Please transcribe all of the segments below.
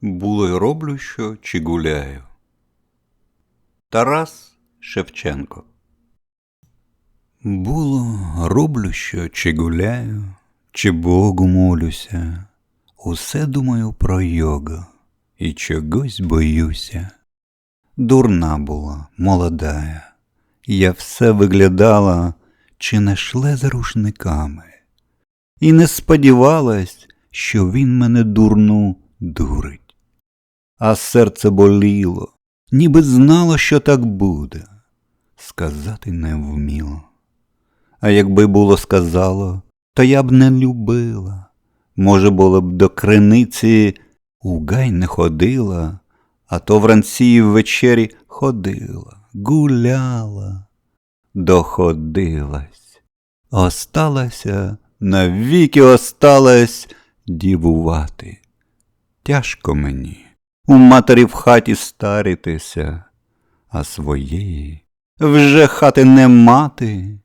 Було й роблю що чи гуляю. Тарас Шевченко. Було, роблю що чи гуляю, чи Богу молюся. Усе думаю про його і чогось боюся. Дурна була, молодая, я все виглядала, чи не шле за рушниками, і не сподівалась, що він мене дурну дурить. А серце боліло, ніби знало, що так буде, сказати не вміло. А якби було сказало, то я б не любила. Може, було б до криниці у гай не ходила, а то вранці й ввечері ходила, гуляла, доходилась, осталася, навіки осталась дівувати. Тяжко мені у матері в хаті старитися, а своєї вже хати не мати.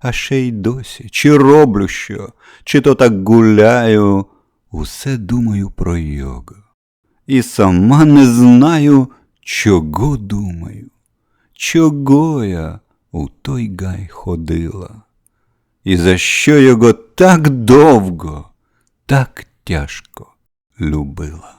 А ще й досі, чи роблю що, чи то так гуляю, усе думаю про його. І сама не знаю, чого думаю, чого я у той гай ходила, і за що його так довго, так тяжко любила.